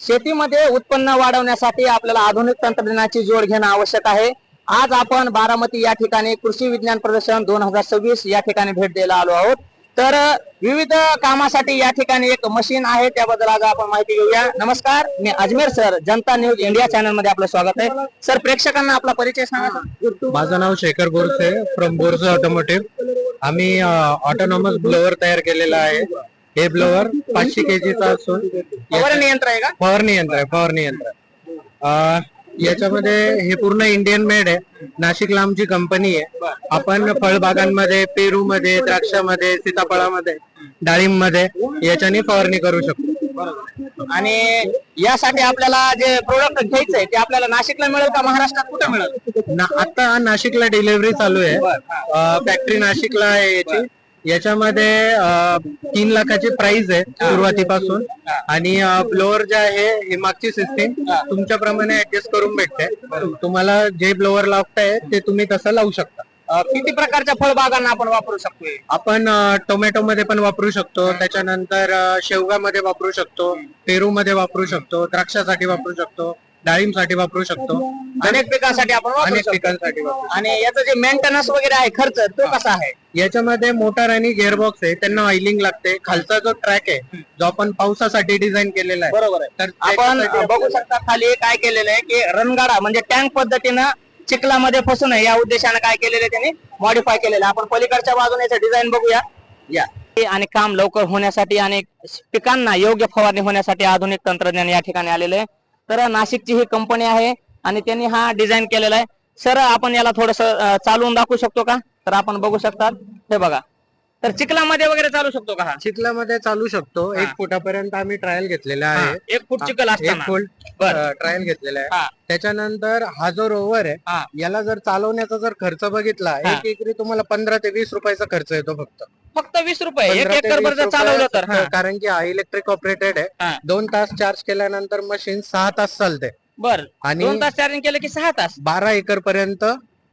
शेतीमध्ये उत्पन्न वाढवण्यासाठी आपल्याला आधुनिक तंत्रज्ञानाची जोड घेणं आवश्यक आहे. आज आपण बारामती या ठिकाणी कृषी विज्ञान प्रदर्शन दोन हजार सव्वीस या ठिकाणी भेट द्यायला आलो आहोत. तर विविध कामासाठी या ठिकाणी एक मशीन आहे त्याबद्दल आज आपण माहिती घेऊया. नमस्कार मी Ajmer sir Janta news India चॅनलमध्ये आपलं स्वागत आहे. सर प्रेक्षकांना आपला परिचय सांगा माझं नाव शेखर बोरसे फ्रॉम बोरसे ऑटोमोटिव्ह आम्ही ऑटोनॉमस ब्लोअर तयार केलेला आहे. हे ब्लोअर पाचशे केजीचा असून फवारणी यंत्र आहे का? फवारणी यंत्र आहे फवारणी यंत्र अं, याच्यामध्ये हे पूर्ण इंडियन मेड आहे. नाशिकला आमची कंपनी आहे. आपण फळबागांमध्ये पेरू मध्ये द्राक्षामध्ये सीताफळामध्ये डाळिंबमध्ये याच्याने फवारणी करू शकतो. आणि यासाठी आपल्याला जे प्रोडक्ट घ्यायचंय आहे ते आपल्याला नाशिकला मिळेल का महाराष्ट्रात कुठे मिळेल? ना आता नाशिकला डिलिव्हरी चालू आहे. फॅक्टरी नाशिकला आहे याची. याच्यामध्ये तीन लाखाची प्राइस आहे सुरुवातीपासून. आणि ब्लोअर जे आहे ही मागची सिस्टीम तुमच्याप्रमाणे ऍडजस्ट करून भेटते. तुम्हाला जे ब्लोअर लागतंय ते तुम्ही तसं लावू शकता. अ, किती प्रकारच्या फळबागांना आपण वापरू शकतोय? आपण टोमॅटो मध्ये पण वापरू शकतो. त्याच्यानंतर शेवगा मध्ये वापरू शकतो. पेरू मध्ये वापरू शकतो. द्राक्षासाठी वापरू शकतो. डाळिंबसाठी वापरू शकतो. अनेक पिकांसाठी आपण वापरू अनेक शकतो. पिकांसाठी वापरू आणि याचं जे मेंटेनन्स वगैरे आहे खर्च तो कसा आहे? याच्यामध्ये मोटर आणि गिअरबॉक्स आहे त्यांना ऑइलिंग लागते. खालचा जो ट्रॅक आहे जो आपण पावसासाठी डिझाइन केलेला आहे बरोबर आहे. तर आपण त्याच्यासाठी बघू शकता खाली काय केलेलं आहे की रणगाडा म्हणजे टँक पद्धतीनं चिखलामध्ये फसू नये या उद्देशाने काय केलेलं आहे त्यांनी? मॉडिफाय केलेलं आहे. आपण पलीकडच्या बाजूने याचं डिझाईन बघूया. या. आणि काम लवकर होण्यासाठी आणि पिकांना योग्य फवारणी होण्यासाठी आधुनिक तंत्रज्ञान या ठिकाणी आलेलं आहे. तर नाशिकची ही कंपनी आहे आणि त्यांनी हा डिझाईन केलेला आहे. सर आपण याला थोडस चालवून दाखवू शकतो का? तर आपण बघू शकतात. हे बघा. तर चिखलामध्ये वगैरे चालू शकतो का हा? चिखलामध्ये चालू शकतो. एक फुटापर्यंत आम्ही ट्रायल घेतलेला आहे. एक फूट चिखल एक फुट बरं. ट्रायल घेतलेला आहे. त्याच्यानंतर हा जो रोवर. आहे याला जर चालवण्याचा जर खर्च बघितला. एक एकरी तुम्हाला पंधरा ते वीस रुपयाचा खर्च येतो फक्त. फक्त वीस रुपये एक 15 ते एकर 20 जर चालवलं तर हा. कारण की हा इलेक्ट्रिक ऑपरेटेड आहे. दोन तास चार्ज केल्यानंतर मशीन सहा तास चालते. बर. आणि दोन तास चार्जिंग केलं की सहा तास? बारा एकर पर्यंत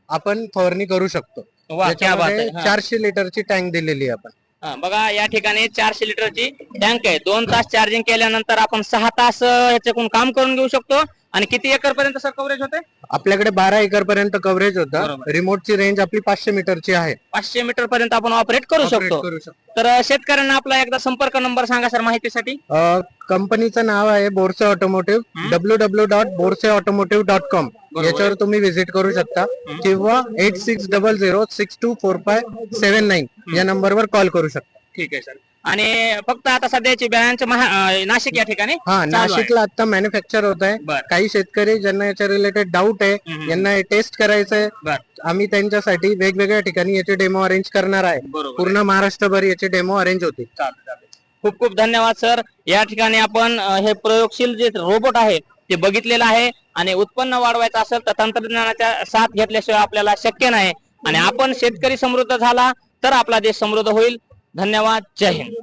आपण फवारणी करू शकतो. वा क्या बात याच्यामध्ये आहे. हा. चारशे लिटरची टँक दिलेली आहे आपण. हा, बघा या ठिकाणी चारशे लिटरची टँक आहे. दोन तास चार्जिंग केल्यानंतर आपण सहा तास अं, याच्याकडून काम करून घेऊ शकतो. आणि किती एकर पर्यंत सर कव्हरेज होते आपल्याकडे बारा एकर पर्यंत कव्हरेज होतं. बरोबर. रिमोटची रेंज आपली पाचशे मीटरची आहे. पाचशे मीटर पर्यंत आपण ऑपरेट करू Operate शकतो. करू शकतो. तर अं, शेतकऱ्यांना आपला एकदा संपर्क नंबर सांगा सर माहितीसाठी. अ, कंपनीचं नाव आहे Borse automotive. W W dot Borse automotive dot com याच्यावर तुम्ही व्हिजिट करू शकता. किंवा eight six double zero six two four five seven nine या नंबरवर कॉल करू शकता. ठीक आहे सर आणि फक्त आता सध्याची ब्रँच नाशिक या ठिकाणी हा चालू आहे. नाशिकला आता मॅन्युफॅक्चर होत आहे. बर. काही शेतकरी ज्यांना याच्या रिलेटेड डाऊट आहे. यांना टेस्ट करायचंय बर. आम्ही त्यांच्यासाठी वेगवेगळ्या ठिकाणी याचे डेमो अरेंज करणार आहे. पूर्ण महाराष्ट्रभर याचे डेमो अरेंज होतील. चालतंय, चालतंय. खूप खूप धन्यवाद सर या ठिकाणी आपण अ, हे प्रयोगशील जे रोबोट आहे ते बघितलेलं आहे. आणि उत्पन्न वाढवायचं असेल तर तंत्रज्ञानाच्या साथ घेतल्याशिवाय आपल्याला शक्य नाही. आणि आपण शेतकरी समृद्ध झाला तर आपला देश समृद्ध होईल. धन्यवाद. जय हिंद.